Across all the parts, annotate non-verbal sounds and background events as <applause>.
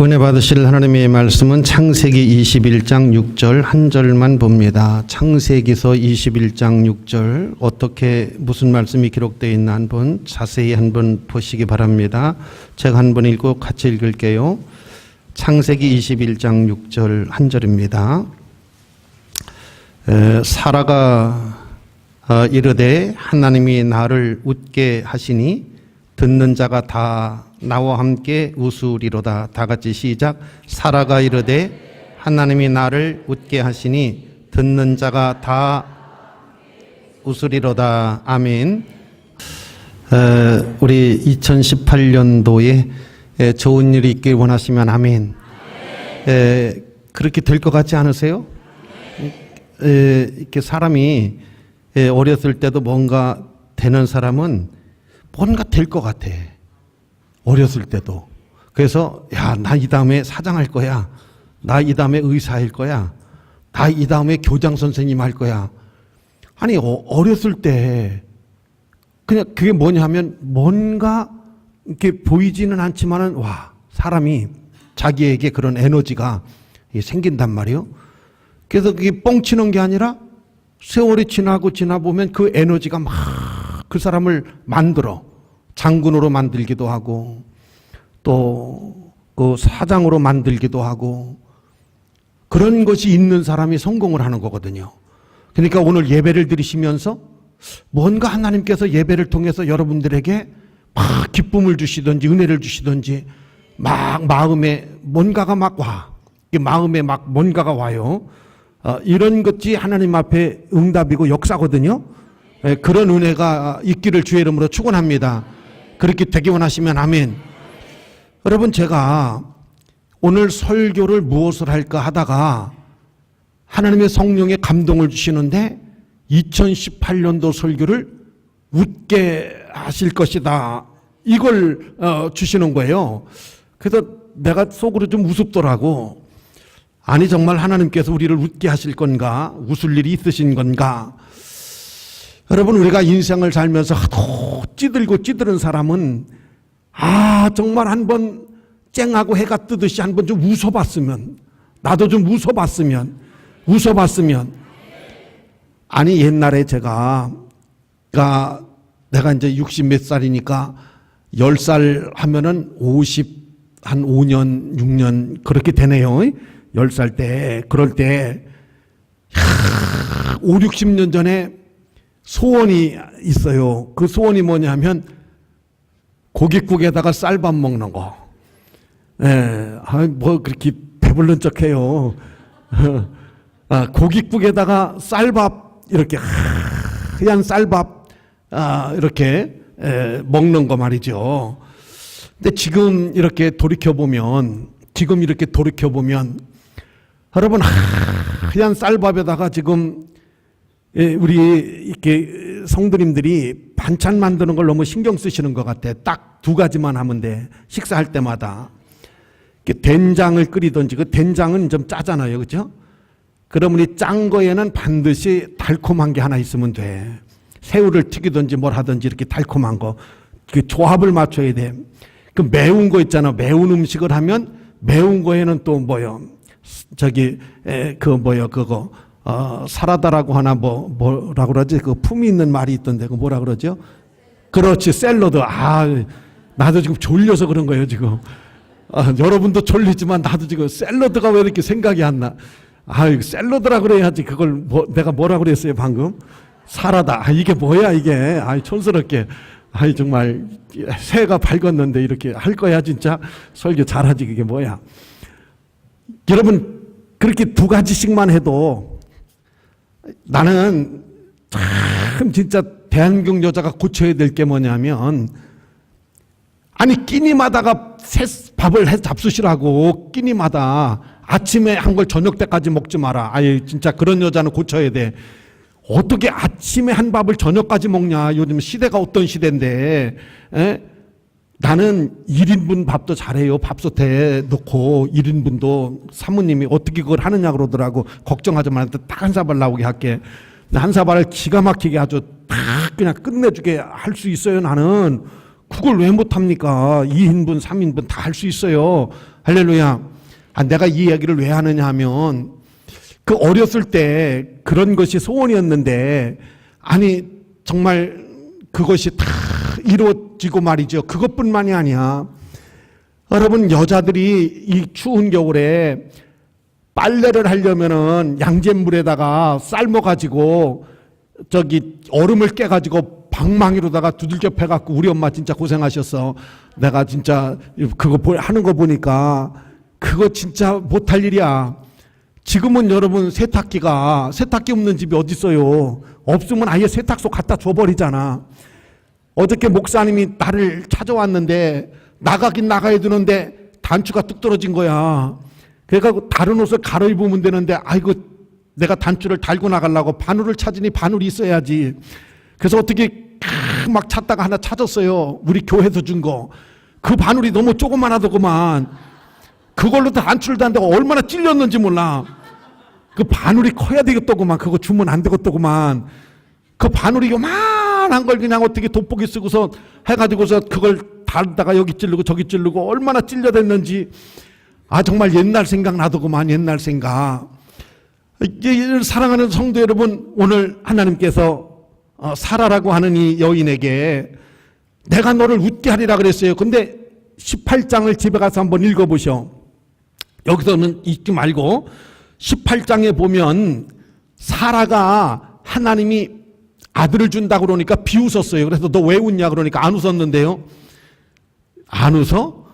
은혜 받으실 하나님의 말씀은 창세기 21장 6절 한 절만 봅니다. 창세기서 21장 6절 어떻게 무슨 말씀이 기록되어 있나 한번 자세히 한번 보시기 바랍니다. 제가 한 번 읽고 같이 읽을게요. 창세기 21장 6절 한 절입니다. 에, 사라가 어, 이르되 하나님이 나를 웃게 하시니 듣는 자가 다 나와 함께 웃으리로다. 다 같이 시작. 사라가 이르되 하나님이 나를 웃게 하시니 듣는 자가 다 웃으리로다. 아멘. 에, 우리 2018년도에 좋은 일이 있길 원하시면 아멘. 에, 그렇게 될 것 같지 않으세요? 에, 이렇게 사람이 에, 어렸을 때도 뭔가 되는 사람은 뭔가 될 것 같아. 어렸을 때도. 그래서 야, 나 이 다음에 사장할 거야. 나 이 다음에 의사할 거야. 나 이 다음에 교장 선생님 할 거야. 아니, 어, 어렸을 때 그냥 그게 뭐냐면 뭔가 이렇게 보이지는 않지만은 와, 사람이 자기에게 그런 에너지가 생긴단 말이에요. 그래서 그게 뻥치는 게 아니라 세월이 지나고 지나 보면 그 에너지가 막 그 사람을 만들어 장군으로 만들기도 하고 또 그 사장으로 만들기도 하고 그런 것이 있는 사람이 성공을 하는 거거든요. 그러니까 오늘 예배를 드리시면서 뭔가 하나님께서 예배를 통해서 여러분들에게 막 기쁨을 주시든지 은혜를 주시든지 막 마음에 뭔가가 막 와. 이 마음에 막 뭔가가 와요. 어, 이런 것이 하나님 앞에 응답이고 역사거든요. 예, 그런 은혜가 있기를 주의 이름으로 축원합니다. 그렇게 되기 원하시면 아멘. 여러분 제가 오늘 설교를 무엇을 할까 하다가 하나님의 성령의 감동을 주시는데 2018년도 설교를 웃게 하실 것이다. 이걸 어, 주시는 거예요. 그래서 내가 속으로 좀 우습더라고. 아니 정말 하나님께서 우리를 웃게 하실 건가? 웃을 일이 있으신 건가? 여러분 우리가 인생을 살면서 하도 찌들고 찌들은 사람은 아 정말 한번 쨍하고 해가 뜨듯이 한번 좀 웃어봤으면 나도 좀 웃어봤으면 웃어봤으면 아니 옛날에 제가 가 내가 이제 60 몇 살이니까 10살 하면은 50 한 5년 6년 그렇게 되네요. 10살 때 그럴 때 야, 5, 60년 전에 소원이 있어요. 그 소원이 뭐냐면 고깃국에다가 쌀밥 먹는 거. 예, 아, 뭐 그렇게 배불른 척해요. <laughs> 아, 고깃국에다가 쌀밥 이렇게 하얀 쌀밥 아, 이렇게 에, 먹는 거 말이죠. 근데 지금 이렇게 돌이켜 보면 지금 이렇게 돌이켜 보면 여러분 하얀 쌀밥에다가 지금 예, 우리 이렇게 성도님들이 반찬 만드는 걸 너무 신경 쓰시는 것 같아. 딱 두 가지만 하면 돼. 식사할 때마다. 된장을 끓이든지 그 된장은 좀 짜잖아요. 그죠? 그러면 이 짠 거에는 반드시 달콤한 게 하나 있으면 돼. 새우를 튀기든지 뭘 하든지 이렇게 달콤한 거. 그 조합을 맞춰야 돼. 그 매운 거 있잖아. 매운 음식을 하면 매운 거에는 또 뭐요? 저기 에, 그 뭐요? 그거 어, 사라다라고 하나 뭐 뭐라 그러지? 그 품이 있는 말이 있던데 그 뭐라 그러죠? 그렇지 샐러드. 아 나도 지금 졸려서 그런 거예요 지금. 아, 여러분도 졸리지만 나도 지금 샐러드가 왜 이렇게 생각이 안 나? 아, 샐러드라 그래야지 그걸 뭐, 내가 뭐라 그랬어요 방금? 사라다. 아, 이게 뭐야 이게? 아, 촌스럽게. 아이 정말 새가 밝았는데 이렇게 할 거야 진짜 설교 잘하지 그게 뭐야? 여러분 그렇게 두 가지씩만 해도 나는 참 진짜 대한민국 여자가 고쳐야 될 게 뭐냐면 아니 끼니마다가 새 밥을 해 잡수시라고 끼니마다 아침에 한 걸 저녁 때까지 먹지 마라. 아예 진짜 그런 여자는 고쳐야 돼. 어떻게 아침에 한 밥을 저녁까지 먹냐? 요즘 시대가 어떤 시대인데, 에? 나는 1인분 밥도 잘해요. 밥솥에 넣고 1인분도 사모님이 어떻게 그걸 하느냐 그러더라고. 걱정하지 말고 딱한 사발 나오게 할게. 한 사발을 기가 막히게 아주 딱 그냥 끝내주게 할 수 있어요. 나는 그걸 왜 못합니까? 2인분, 3인분 다 할 수 있어요. 할렐루야. 아, 내가 이 이야기를 왜 하느냐 하면 그 어렸을 때 그런 것이 소원이었는데 아니 정말 그것이 다 이루어 지고 말이죠. 그것뿐만이 아니야. 여러분 여자들이 이 추운 겨울에 빨래를 하려면은 양잿물에다가 삶아 가지고 저기 얼음을 깨 가지고 방망이로다가 두들겨 패 갖고 우리 엄마 진짜 고생하셨어. 내가 진짜 그거 보- 하는 거 보니까 그거 진짜 못할 일이야. 지금은 여러분 세탁기가 세탁기 없는 집이 어디 있어요? 없으면 아예 세탁소 갖다 줘 버리잖아. 어저께 목사님이 나를 찾아왔는데 나가긴 나가야 되는데 단추가 뚝 떨어진 거야. 그래서 다른 옷을 갈아입으면 되는데 아이고 내가 단추를 달고 나가려고 바늘을 찾으니 바늘이 있어야지. 그래서 어떻게 캬, 막 찾다가 하나 찾았어요. 우리 교회에서 준 거. 그 바늘이 너무 조그만하더구만. 그걸로 단추를 다는데 얼마나 찔렸는지 몰라. 그 바늘이 커야 되겠더구만. 그거 주면 안 되겠더구만. 그 바늘이 요만 한 걸 그냥 어떻게 돋보기 쓰고서 해가지고서 그걸 달다가 여기 찌르고 저기 찌르고 얼마나 찔려댔는지. 아 정말 옛날 생각 나더구만 옛날 생각. 사랑하는 성도 여러분 오늘 하나님께서 어, 사라라고 하는 이 여인에게 내가 너를 웃게 하리라 그랬어요. 근데 18장을 집에 가서 한번 읽어보셔 여기서는 읽지 말고 18장에 보면 사라가 하나님이 아들을 준다 그러니까 비웃었어요. 그래서 너 왜 웃냐 그러니까 안 웃었는데요. 안 웃어?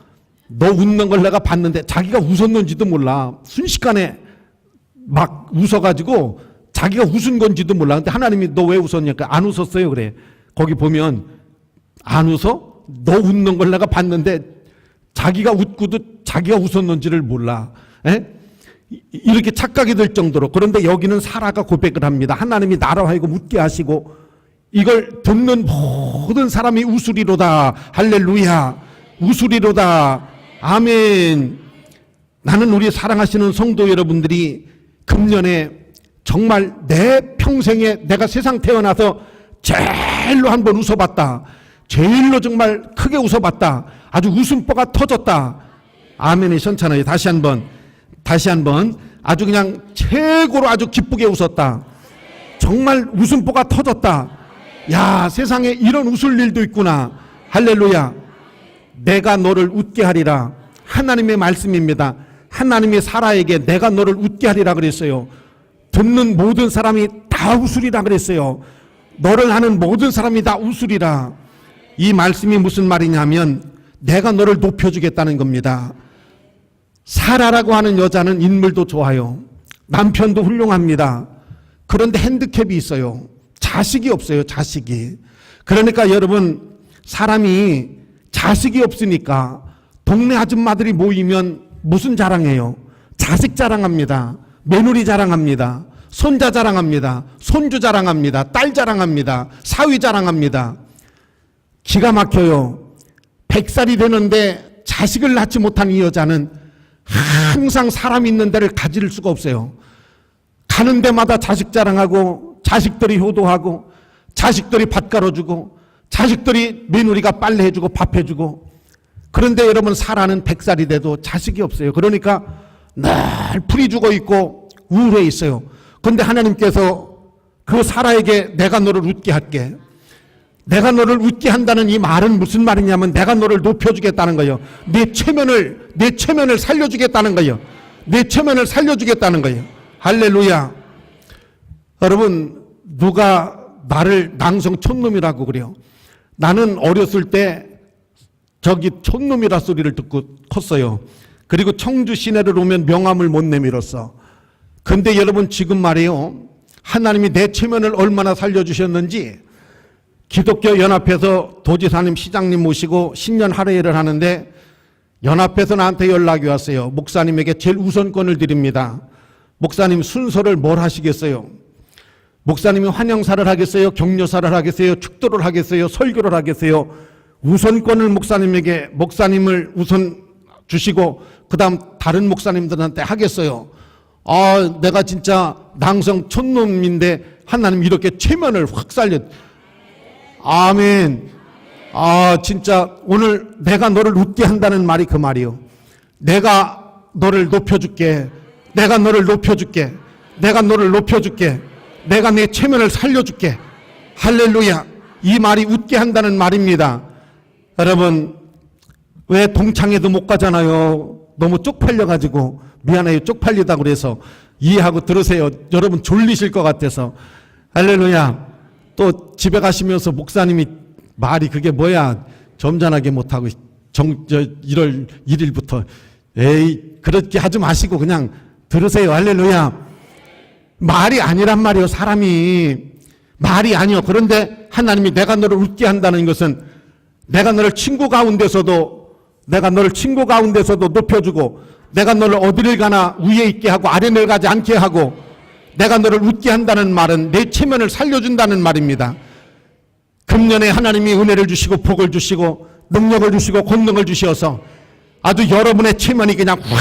너 웃는 걸 내가 봤는데 자기가 웃었는지도 몰라. 순식간에 막 웃어가지고 자기가 웃은 건지도 몰라. 근데 하나님이 너 왜 웃었냐니까 안 웃었어요. 그래. 거기 보면 안 웃어? 너 웃는 걸 내가 봤는데 자기가 웃고도 자기가 웃었는지를 몰라. 에? 이- 이렇게 착각이 될 정도로 그런데 여기는 사라가 고백을 합니다. 하나님이 나로 하여금 웃게 하시고 이걸 듣는 모든 사람이 웃으리로다. 할렐루야. 웃으리로다. 아멘. 나는 우리 사랑하시는 성도 여러분들이 금년에 정말 내 평생에 내가 세상 태어나서 제일로 한번 웃어봤다. 제일로 정말 크게 웃어봤다. 아주 웃음보가 터졌다. 아멘이 시원찮아요. 다시 한 번. 다시 한 번. 아주 그냥 최고로 아주 기쁘게 웃었다. 정말 웃음보가 터졌다. 야, 세상에 이런 웃을 일도 있구나. 할렐루야. 내가 너를 웃게 하리라. 하나님의 말씀입니다. 하나님의 사라에게 내가 너를 웃게 하리라 그랬어요. 듣는 모든 사람이 다 웃으리라 그랬어요. 너를 하는 모든 사람이 다 웃으리라. 이 말씀이 무슨 말이냐면 내가 너를 높여주겠다는 겁니다. 사라라고 하는 여자는 인물도 좋아요. 남편도 훌륭합니다. 그런데 핸디캡이 있어요. 자식이 없어요, 자식이. 그러니까 여러분, 사람이 자식이 없으니까 동네 아줌마들이 모이면 무슨 자랑해요? 자식 자랑합니다. 며느리 자랑합니다. 손자 자랑합니다. 손주 자랑합니다. 딸 자랑합니다. 사위 자랑합니다. 기가 막혀요. 100살이 되는데 자식을 낳지 못한 이 여자는 항상 사람 있는 데를 가질 수가 없어요. 가는 데마다 자식 자랑하고 자식들이 효도하고 자식들이 밥 깔아주고 자식들이 며느리가 빨래 해주고 밥 해주고 그런데 여러분 사라는 100살이 돼도 자식이 없어요. 그러니까 늘 풀이 죽어 있고 우울해 있어요. 그런데 하나님께서 그 사라에게 내가 너를 웃게 할게. 내가 너를 웃게 한다는 이 말은 무슨 말이냐면 내가 너를 높여주겠다는 거예요. 내 체면을 내 체면을 살려주겠다는 거예요. 내 체면을 살려주겠다는 거예요. 할렐루야. 여러분 누가 나를 낭성 촌놈이라고 그래요. 나는 어렸을 때 저기 촌놈이라 소리를 듣고 컸어요. 그리고 청주 시내를 오면 명함을 못 내밀었어. 근데 여러분 지금 말이에요. 하나님이 내 체면을 얼마나 살려주셨는지 기독교 연합회에서 도지사님 시장님 모시고 신년 할애를 하는데 연합회에서 나한테 연락이 왔어요. 목사님에게 제일 우선권을 드립니다. 목사님 순서를 뭘 하시겠어요? 목사님이 환영사를 하겠어요? 격려사를 하겠어요? 축도를 하겠어요? 설교를 하겠어요? 우선권을 목사님에게 목사님을 우선 주시고 그다음 다른 목사님들한테 하겠어요. 아, 내가 진짜 낭성 촌놈인데 하나님 이렇게 체면을 확 살려. 아멘. 아, 진짜 오늘 내가 너를 웃게 한다는 말이 그 말이요. 내가 너를 높여줄게. 내가 너를 높여줄게. 내가 너를 높여줄게. 내가 내 체면을 살려줄게. 할렐루야. 이 말이 웃게 한다는 말입니다. 여러분, 왜 동창회도 못 가잖아요. 너무 쪽팔려가지고 미안해요. 쪽팔리다 그래서 이해하고 들으세요. 여러분 졸리실 것 같아서 할렐루야. 또 집에 가시면서 목사님이 말이 그게 뭐야 점잖하게 못하고 정, 저 1월 1일부터 에이 그렇게 하지 마시고 그냥 들으세요. 할렐루야. 말이 아니란 말이요. 사람이 말이 아니요. 그런데 하나님이 내가 너를 웃게 한다는 것은 내가 너를 친구 가운데서도 내가 너를 친구 가운데서도 높여주고 내가 너를 어디를 가나 위에 있게 하고 아래 내려가지 않게 하고 내가 너를 웃게 한다는 말은 내 체면을 살려준다는 말입니다. 금년에 하나님이 은혜를 주시고 복을 주시고 능력을 주시고 권능을 주셔서 아주 여러분의 체면이 그냥 확!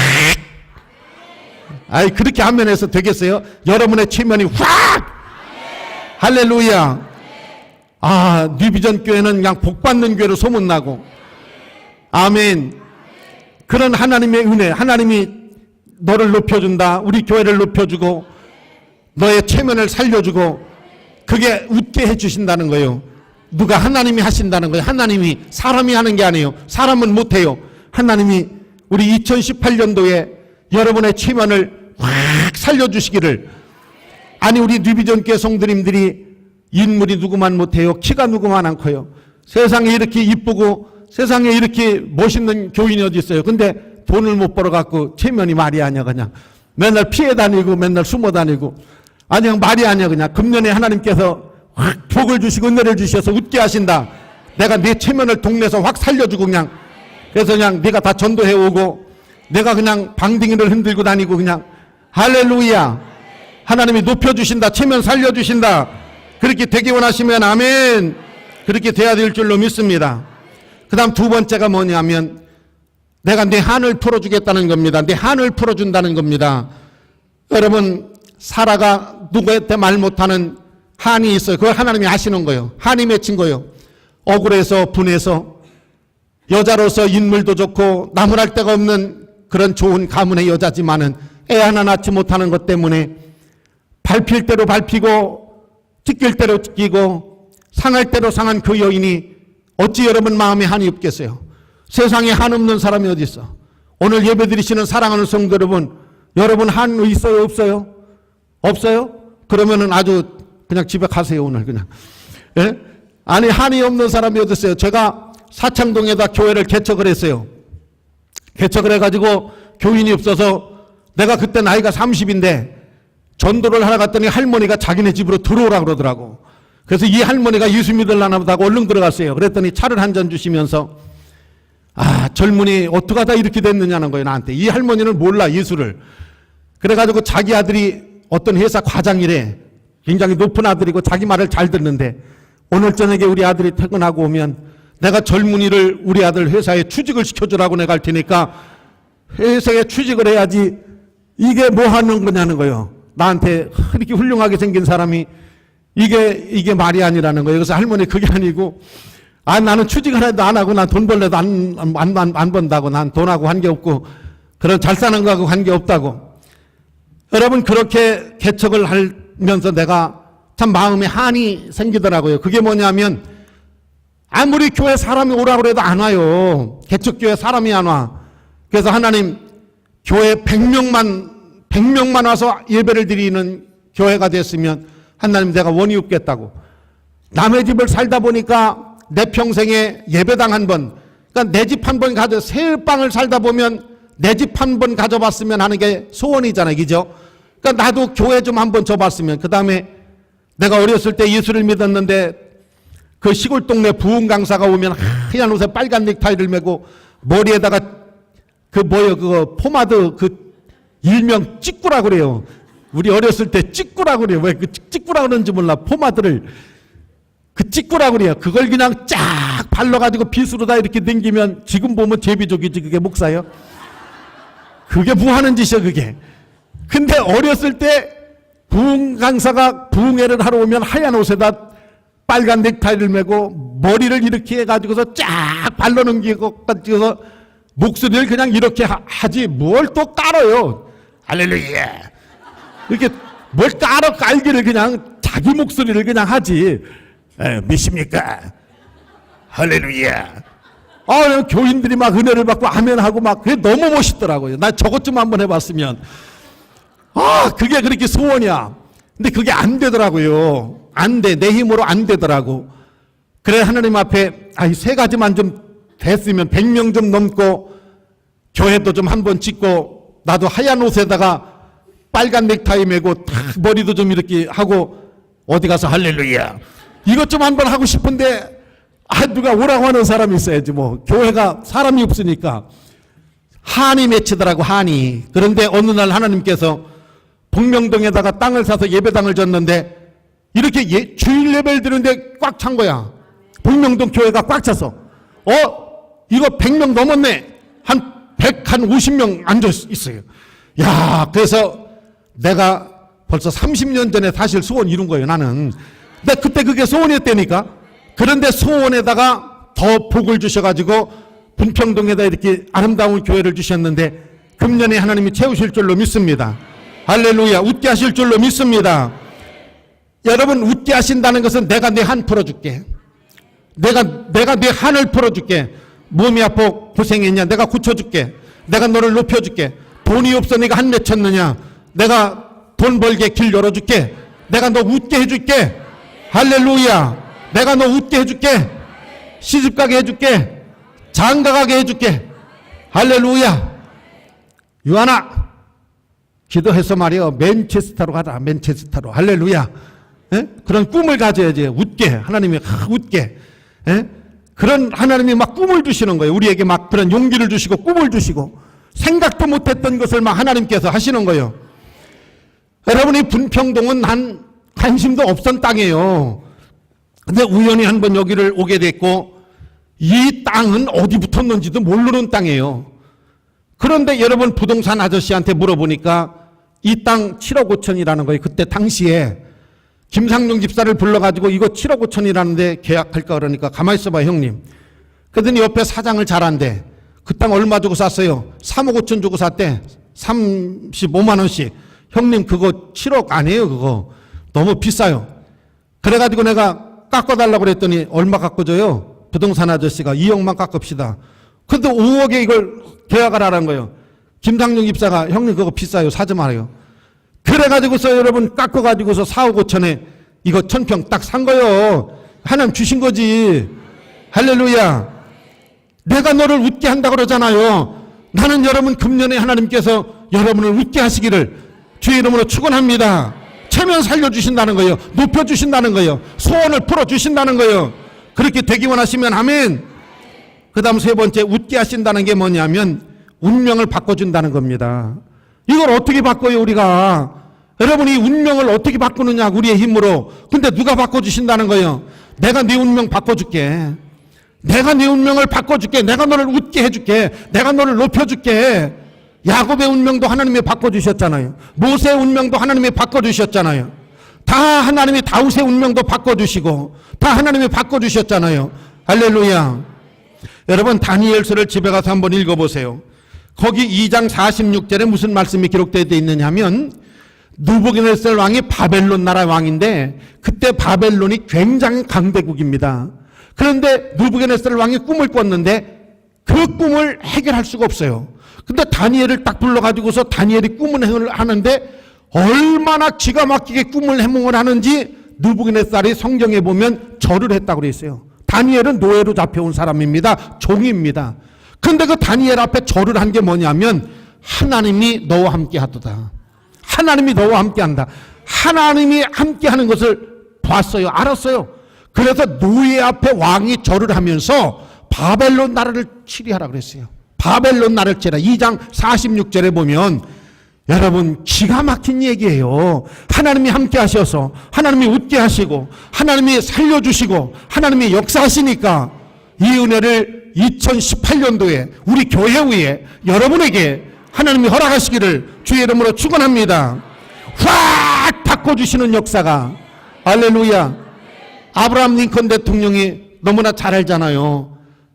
아이 그렇게 하면 해서 되겠어요? 여러분의 체면이 확! 할렐루야! 아 뉴비전 교회는 그냥 복받는 교회로 소문나고. 아멘. 그런 하나님의 은혜 하나님이 너를 높여준다. 우리 교회를 높여주고 너의 체면을 살려주고 그게 웃게 해주신다는 거예요. 누가 하나님이 하신다는 거예요. 하나님이 사람이 하는 게 아니에요. 사람은 못해요. 하나님이 우리 2018년도에 여러분의 체면을 확 살려주시기를. 아니 우리 뉴비전 교회 성도님들이 인물이 누구만 못해요? 키가 누구만 않고요? 세상에 이렇게 이쁘고 세상에 이렇게 멋있는 교인이 어디 있어요? 근데 돈을 못 벌어갖고 체면이 말이 아니야 그냥. 맨날 피해 다니고 맨날 숨어 다니고 아니 그냥 말이 아니야 그냥. 금년에 하나님께서 확 복을 주시고 은혜를 주셔서 웃게 하신다. 내가 내 체면을 동네에서 확 살려주고 그냥. 그래서 그냥 네가 다 전도해 오고 내가 그냥 방댕이를 흔들고 다니고 그냥. 할렐루야. 하나님이 높여주신다 체면 살려주신다. 그렇게 되기 원하시면 아멘. 그렇게 돼야 될 줄로 믿습니다. 그 다음 두 번째가 뭐냐면 내가 내 한을 풀어주겠다는 겁니다. 내 한을 풀어준다는 겁니다. 여러분 사라가 누구한테 말 못하는 한이 있어요 그걸 하나님이 아시는 거예요 한이 맺힌 거예요 억울해서 분해서 여자로서 인물도 좋고 나무랄 데가 없는 그런 좋은 가문의 여자지만은 애 하나 낳지 못하는 것 때문에 밟힐 대로 밟히고 찢길 대로 찢기고 상할 대로 상한 그 여인이 어찌 여러분 마음에 한이 없겠어요? 세상에 한 없는 사람이 어디 있어? 오늘 예배 드리시는 사랑하는 성도 여러분, 여러분 한 있어요 없어요? 없어요? 그러면은 아주 그냥 집에 가세요 오늘 그냥. 예? 아니 한이 없는 사람이 어디 있어요? 제가 사창동에다 교회를 개척을 했어요. 개척을 해가지고 교인이 없어서 내가 그때 나이가 30인데 전도를 하러 갔더니 할머니가 자기네 집으로 들어오라 그러더라고. 그래서 이 할머니가 예수 믿을라나 보다 고 얼른 들어갔어요. 그랬더니 차를 한 잔 주시면서 아 젊은이 어떻게 하다 이렇게 됐느냐는 거예요 나한테. 이 할머니는 몰라 예수를. 그래가지고 자기 아들이 어떤 회사 과장이래. 굉장히 높은 아들이고 자기 말을 잘 듣는데 오늘 저녁에 우리 아들이 퇴근하고 오면 내가 젊은이를 우리 아들 회사에 취직을 시켜주라고 내가 할 테니까 회사에 취직을 해야지 이게 뭐 하는 거냐는 거예요. 나한테 이렇게 훌륭하게 생긴 사람이 이게 이게 말이 아니라는 거예요. 그래서 할머니 그게 아니고 아 나는 취직을 해도 안 하고 난 돈 벌래도 안 안 안, 안 번다고 난 돈하고 관계 없고 그런 잘 사는 거하고 관계 없다고. 여러분 그렇게 개척을 하면서 내가 참 마음에 한이 생기더라고요. 그게 뭐냐면 아무리 교회 사람이 오라고 해도 안 와요. 개척교회 사람이 안 와. 그래서 하나님 교회 100명만 100명만 와서 예배를 드리는 교회가 됐으면 하나님 내가 원이 없겠다고. 남의 집을 살다 보니까 내 평생에 예배당 한 번, 그러니까 내 집 한 번 가져 새 방을 살다 보면 내 집 한 번 가져봤으면 하는 게 소원이잖아요, 그죠? 그러니까 나도 교회 좀 한 번 줘봤으면 그 다음에 내가 어렸을 때 예수를 믿었는데 그 시골 동네 부흥 강사가 오면 하얀 옷에 빨간 넥타이를 메고 머리에다가 그 뭐요 그거 포마드 그 일명 찍구라 그래요. 우리 어렸을 때 찍구라 그래요. 왜그 찍구라 그러는지 몰라. 포마드를 그 찍구라 그래요. 그걸 그냥 쫙 발라가지고 빗으로 다 이렇게 당기면 지금 보면 제비족이지 그게 목사요. 그게 뭐 하는 짓이야 그게. 근데 어렸을 때 부흥 강사가 부흥회를 하러 오면 하얀 옷에다 빨간 넥타이를 메고 머리를 이렇게 해가지고서 쫙 발로 넘기고 가지고서 목소리를 그냥 이렇게 하- 하지 뭘 또 깔아요. 할렐루야. 이렇게 뭘 깔아 깔기를 그냥 자기 목소리를 그냥 하지. 에, 믿습니까? 할렐루야. 아, 교인들이 막 은혜를 받고 아멘 하고 막 그게 너무 멋있더라고요. 나 저것 좀 한번 해봤으면. 아, 그게 그렇게 소원이야. 근데 그게 안 되더라고요. 안 돼. 내 힘으로 안 되더라고. 그래, 하나님 앞에, 아, 이세 가지만 좀 됐으면 100명 좀 넘고, 교회도 좀 한 번 찍고, 나도 하얀 옷에다가 빨간 넥타이 메고, 탁 머리도 좀 이렇게 하고, 어디 가서 할렐루야. 이것 좀 한 번 하고 싶은데, 아, 누가 오라고 하는 사람이 있어야지, 뭐. 교회가 사람이 없으니까. 한이 맺히더라고 한이. 그런데 어느 날 하나님께서 복명동에다가 땅을 사서 예배당을 졌는데 이렇게 예, 주일 예배를 드는데 꽉 찬 거야. 복명동 교회가 꽉 찼어 어? 이거 100명 넘었네. 한 100, 한 50명 앉아 있어요. 야 그래서 내가 벌써 30년 전에 사실 소원 이룬 거예요 나는. 근데 그때 그게 소원이었다니까 그런데 소원에다가 더 복을 주셔가지고 분평동에다 이렇게 아름다운 교회를 주셨는데 금년에 하나님이 채우실 줄로 믿습니다. 할렐루야. 웃게 하실 줄로 믿습니다. 여러분 웃게 하신다는 것은 내가 내 한 풀어줄게. 내가 내가 내 한을 풀어줄게. 몸이 아파 고생했냐? 내가 고쳐줄게. 내가 너를 높여줄게. 돈이 없어 네가 한 맺혔느냐? 내가 돈 벌게 길 열어줄게. 내가 너 웃게 해줄게. 할렐루야. 내가 너 웃게 해줄게. 시집 가게 해줄게. 장가 가게 해줄게. 할렐루야. 유하나, 기도해서 말이요. 맨체스터로 가자. 맨체스터로. 할렐루야. 예? 그런 꿈을 가져야지. 웃게. 하나님이 하, 웃게. 예? 그런 하나님이 막 꿈을 주시는 거예요. 우리에게 막 그런 용기를 주시고 꿈을 주시고 생각도 못했던 것을 막 하나님께서 하시는 거예요. 여러분이 분평동은 한 관심도 없던 땅이에요. 근데 우연히 한 번 여기를 오게 됐고 이 땅은 어디 붙었는지도 모르는 땅이에요. 그런데 여러분 부동산 아저씨한테 물어보니까 이 땅 7억 5천이라는 거예요. 그때 당시에 김상용 집사를 불러가지고 이거 7억 5천이라는데 계약할까 그러니까 가만히 있어봐 형님. 그랬더니 옆에 사장을 잘한대. 그 땅 얼마 주고 샀어요? 3억 5천 주고 샀대. 35만 원씩. 형님 그거 7억 아니에요 그거. 너무 비싸요. 그래가지고 내가 깎아달라고 그랬더니 얼마 깎아줘요? 부동산 아저씨가 2억만 깎읍시다. 근데 5억에 이걸 계약을 하라는 거예요. 김상용 입사가 형님 그거 비싸요. 사지 말아요. 그래가지고서 여러분 깎아가지고서 4억 5천에 이거 천평 딱 산 거요. 하나님 주신 거지. 할렐루야. 내가 너를 웃게 한다 그러잖아요. 나는 여러분 금년에 하나님께서 여러분을 웃게 하시기를 주의 이름으로 축원합니다. 체면 살려주신다는 거예요. 높여주신다는 거예요. 소원을 풀어주신다는 거예요. 그렇게 되기 원하시면 아멘. 그 다음 세 번째 웃게 하신다는 게 뭐냐면 운명을 바꿔준다는 겁니다. 이걸 어떻게 바꿔요 우리가? 여러분이 운명을 어떻게 바꾸느냐 우리의 힘으로. 근데 누가 바꿔주신다는 거예요? 내가 네 운명 바꿔줄게. 내가 네 운명을 바꿔줄게. 내가 너를 웃게 해줄게. 내가 너를 높여줄게. 야곱의 운명도 하나님이 바꿔주셨잖아요. 모세의 운명도 하나님이 바꿔주셨잖아요. 다 하나님이 다윗의 운명도 바꿔주시고 다 하나님이 바꿔주셨잖아요. 할렐루야. 여러분 다니엘서를 집에 가서 한번 읽어보세요. 거기 2장 46절에 무슨 말씀이 기록되어 있느냐 하면 누부갓네살 왕이 바벨론 나라 왕인데 그때 바벨론이 굉장히 강대국입니다. 그런데 누부갓네살 왕이 꿈을 꿨는데 그 꿈을 해결할 수가 없어요. 다니엘을 딱 불러가지고서 다니엘이 꿈을 해결을 하는데 얼마나 기가 막히게 꿈을 해몽을 하는지 누부갓네살이 성경에 보면 절을 했다고 그랬어요. 다니엘은 노예로 잡혀온 사람입니다. 종입니다. 근데 그 다니엘 앞에 절을 한 게 뭐냐면 하나님이 너와 함께 하도다. 하나님이 너와 함께 한다. 하나님이 함께 하는 것을 봤어요. 알았어요. 그래서 노예 앞에 왕이 절을 하면서 바벨론 나라를 치리하라 그랬어요. 바벨론 나라를 치라. 2장 46절에 보면 여러분 기가 막힌 얘기예요. 하나님이 함께 하셔서 하나님이 웃게 하시고 하나님이 살려주시고 하나님이 역사하시니까 이 은혜를 2018년도에 우리 교회 위에 여러분에게 하나님이 허락하시기를 주의 이름으로 축원합니다. 확 바꿔주시는 역사가 할렐루야 아브라함 링컨 대통령이 너무나 잘 알잖아요.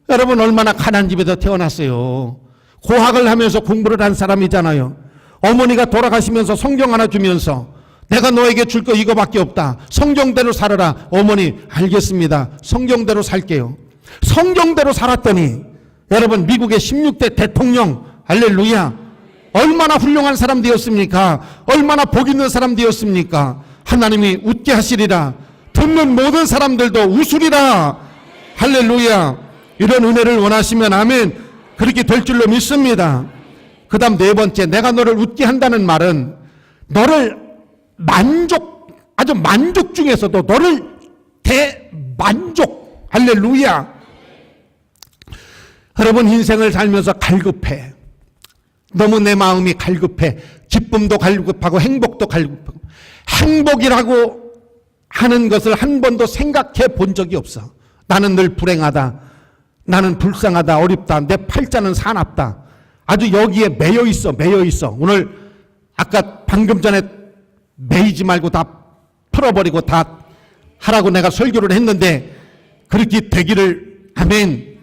여러분 얼마나 가난 집에서 태어났어요. 고학을 하면서 공부를 한 사람이잖아요. 어머니가 돌아가시면서 성경 하나 주면서 내가 너에게 줄 거 이거밖에 없다. 성경대로 살아라. 어머니 알겠습니다. 성경대로 살게요. 성경대로 살았더니 여러분 미국의 16대 대통령 할렐루야 얼마나 훌륭한 사람 되었습니까? 얼마나 복 있는 사람 되었습니까? 하나님이 웃게 하시리라. 듣는 모든 사람들도 웃으리라. 할렐루야. 이런 은혜를 원하시면 아멘. 그렇게 될 줄로 믿습니다. 그 다음 네 번째, 내가 너를 웃게 한다는 말은 너를 만족, 아주 만족 중에서도 너를 대만족. 할렐루야. 여러분 인생을 살면서 갈급해. 너무 내 마음이 갈급해. 기쁨도 갈급하고 행복도 갈급하고. 행복이라고 하는 것을 한 번도 생각해 본 적이 없어. 나는 늘 불행하다. 나는 불쌍하다. 어렵다. 내 팔자는 사납다. 아주 여기에 매여 있어. 매여 있어. 오늘 아까 방금 전에 매이지 말고 다 풀어버리고 다 하라고 내가 설교를 했는데 그렇게 되기를 아멘.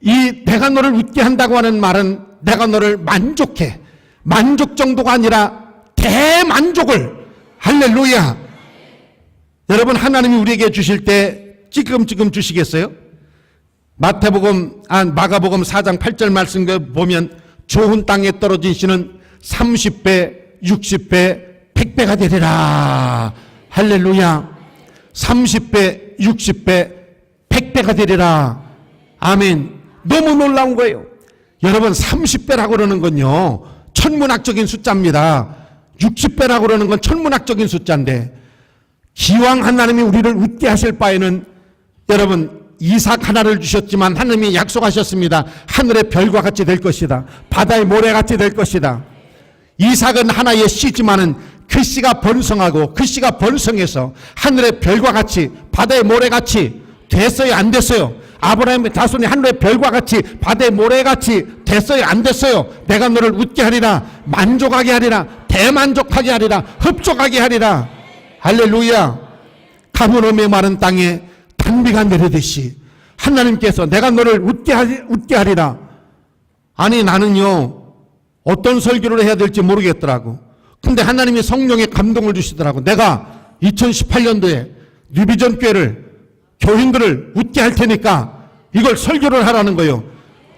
이 내가 너를 웃게 한다고 하는 말은 내가 너를 만족해. 만족 정도가 아니라 대만족을 할렐루야. 여러분 하나님이 우리에게 주실 때 찌끔찌끔 주시겠어요? 마태복음 아 마가복음 4장 8절 말씀 그 보면 좋은 땅에 떨어진 씨는 30배, 60배, 100배가 되리라. 할렐루야. 30배, 60배, 100배가 되리라. 아멘. 너무 놀라운 거예요. 여러분 30배라고 그러는 건요. 천문학적인 숫자입니다. 60배라고 그러는 건 천문학적인 숫자인데 기왕 하나님이 우리를 웃게 하실 바에는 여러분 이삭 하나를 주셨지만 하나님이 약속하셨습니다. 하늘의 별과 같이 될 것이다. 바다의 모래 같이 될 것이다. 이삭은 하나의 씨지만은 그 씨가 번성하고 그 씨가 번성해서 하늘의 별과 같이 바다의 모래 같이 됐어요 안 됐어요 아브라함의 자손이 하늘의 별과 같이 바다의 모래 같이 됐어요 안 됐어요 내가 너를 웃게 하리라 만족하게 하리라 대만족하게 하리라 흡족하게 하리라 할렐루야 가문음의 마른 땅에 단비가 내리듯이 하나님께서 내가 너를 웃게, 하리, 웃게 하리라 아니 나는요 어떤 설교를 해야 될지 모르겠더라고. 근데 하나님이 성령의 감동을 주시더라고. 내가 2018년도에 뉴비전 교회를 교인들을 웃게 할 테니까 이걸 설교를 하라는 거예요.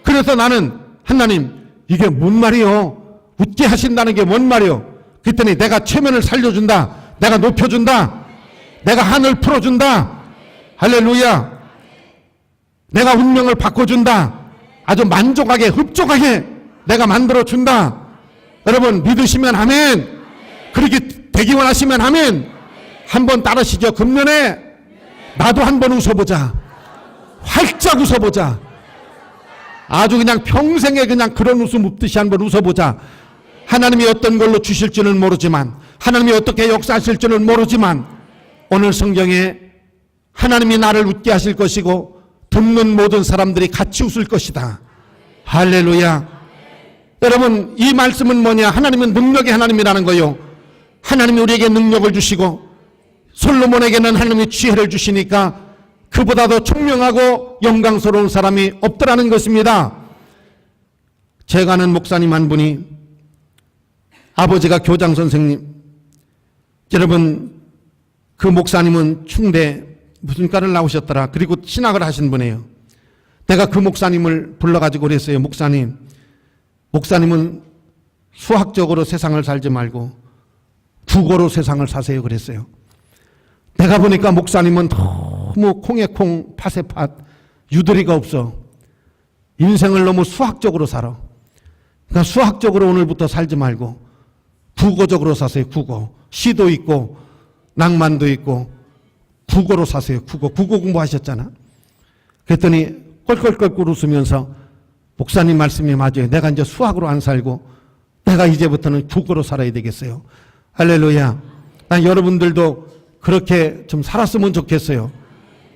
그래서 나는 하나님 이게 뭔 말이요? 웃게 하신다는 게 뭔 말이요? 그랬더니 내가 체면을 살려준다. 내가 높여준다. 내가 하늘 풀어준다. 할렐루야. 내가 운명을 바꿔준다. 아주 만족하게 흡족하게 내가 만들어 준다. 여러분 믿으시면 아멘. 그렇게 되기 원하시면 아멘. 한번 따르시죠. 금년에 나도 한번 웃어보자. 활짝 웃어보자. 아주 그냥 평생에 그냥 그런 웃음 없듯이 한번 웃어보자. 하나님이 어떤 걸로 주실지는 모르지만 하나님이 어떻게 역사하실지는 모르지만 오늘 성경에 하나님이 나를 웃게 하실 것이고 듣는 모든 사람들이 같이 웃을 것이다. 할렐루야. 여러분 이 말씀은 뭐냐? 하나님은 능력의 하나님이라는 거요. 하나님이 우리에게 능력을 주시고 솔로몬에게는 하나님이 지혜를 주시니까 그보다 더 총명하고 영광스러운 사람이 없더라는 것입니다. 제가 아는 목사님 한 분이 아버지가 교장 선생님 여러분 그 목사님은 충대 무슨 과를 나오셨더라. 그리고 신학을 하신 분이에요. 내가 그 목사님을 불러가지고 그랬어요. 목사님, 목사님은 수학적으로 세상을 살지 말고 국어로 세상을 사세요. 그랬어요. 내가 보니까 목사님은 너무 콩에 콩, 팥에 팥, 유도리가 없어. 인생을 너무 수학적으로 살아. 그러니까 수학적으로 오늘부터 살지 말고 국어적으로 사세요. 국어. 시도 있고 낭만도 있고 국어로 사세요. 국어. 국어 공부하셨잖아. 그랬더니 껄껄껄껄 웃으면서 목사님 말씀이 맞아요. 내가 이제 수학으로 안 살고 내가 이제부터는 국어로 살아야 되겠어요. 할렐루야. 난 여러분들도 그렇게 좀 살았으면 좋겠어요.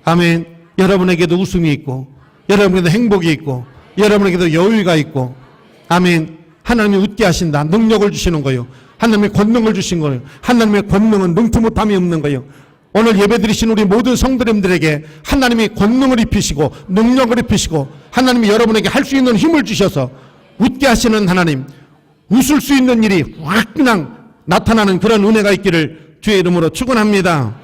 아멘. 여러분에게도 웃음이 있고, 여러분에게도 행복이 있고, 여러분에게도 여유가 있고, 아멘. 하나님이 웃게 하신다. 능력을 주시는 거예요. 하나님의 권능을 주신 거예요. 하나님의 권능은 능투 못함이 없는 거예요. 오늘 예배드리신 우리 모든 성도님들에게 하나님이 권능을 입히시고 능력을 입히시고 하나님이 여러분에게 할 수 있는 힘을 주셔서 웃게 하시는 하나님 웃을 수 있는 일이 확 그냥 나타나는 그런 은혜가 있기를 주의 이름으로 축원합니다.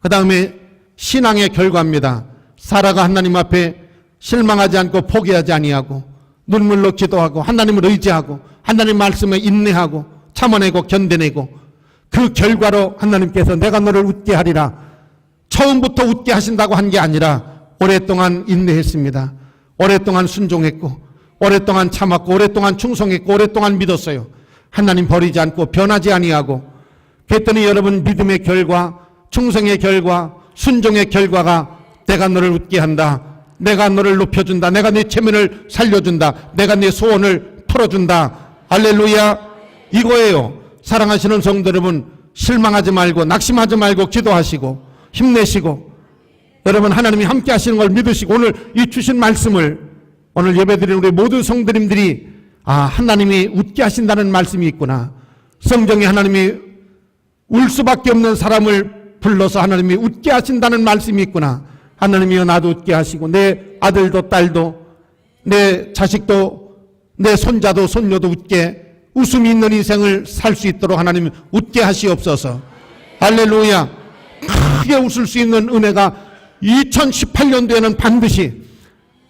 그 다음에 신앙의 결과입니다. 사라가 하나님 앞에 실망하지 않고 포기하지 아니하고 눈물로 기도하고 하나님을 의지하고 하나님 말씀에 인내하고 참아내고 견뎌내고 그 결과로 하나님께서 내가 너를 웃게 하리라 처음부터 웃게 하신다고 한 게 아니라 오랫동안 인내했습니다. 오랫동안 순종했고 오랫동안 참았고 오랫동안 충성했고 오랫동안 믿었어요. 하나님 버리지 않고 변하지 아니하고 그랬더니 여러분 믿음의 결과 충성의 결과 순종의 결과가 내가 너를 웃게 한다. 내가 너를 높여준다. 내가 네 체면을 살려준다. 내가 네 소원을 풀어준다. 할렐루야. 이거예요. 사랑하시는 성도 여러분, 실망하지 말고, 낙심하지 말고, 기도하시고, 힘내시고, 여러분 하나님이 함께 하시는 걸 믿으시고, 오늘 이 주신 말씀을, 오늘 예배 드리는 우리 모든 성도님들이, 아, 하나님이 웃게 하신다는 말씀이 있구나. 성경에 하나님이 울 수밖에 없는 사람을 불러서 하나님이 웃게 하신다는 말씀이 있구나. 하나님이여 나도 웃게 하시고 내 아들도 딸도 내 자식도 내 손자도 손녀도 웃게 웃음이 있는 인생을 살 수 있도록 하나님 웃게 하시옵소서. 할렐루야. 크게 웃을 수 있는 은혜가 2018년도에는 반드시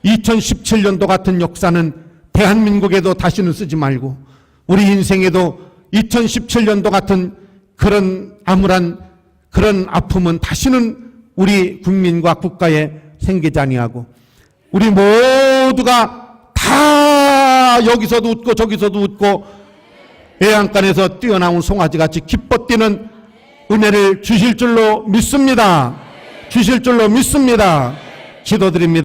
2017년도 같은 역사는 대한민국에도 다시는 쓰지 말고 우리 인생에도 2017년도 같은 그런 암울한 그런 아픔은 다시는 우리 국민과 국가에 생기지 아니하고 우리 모두가 다 여기서도 웃고 저기서도 웃고 해안간에서 뛰어나온 송아지같이 기뻐 뛰는 은혜를 주실 줄로 믿습니다. 주실 줄로 믿습니다. 기도드립니다.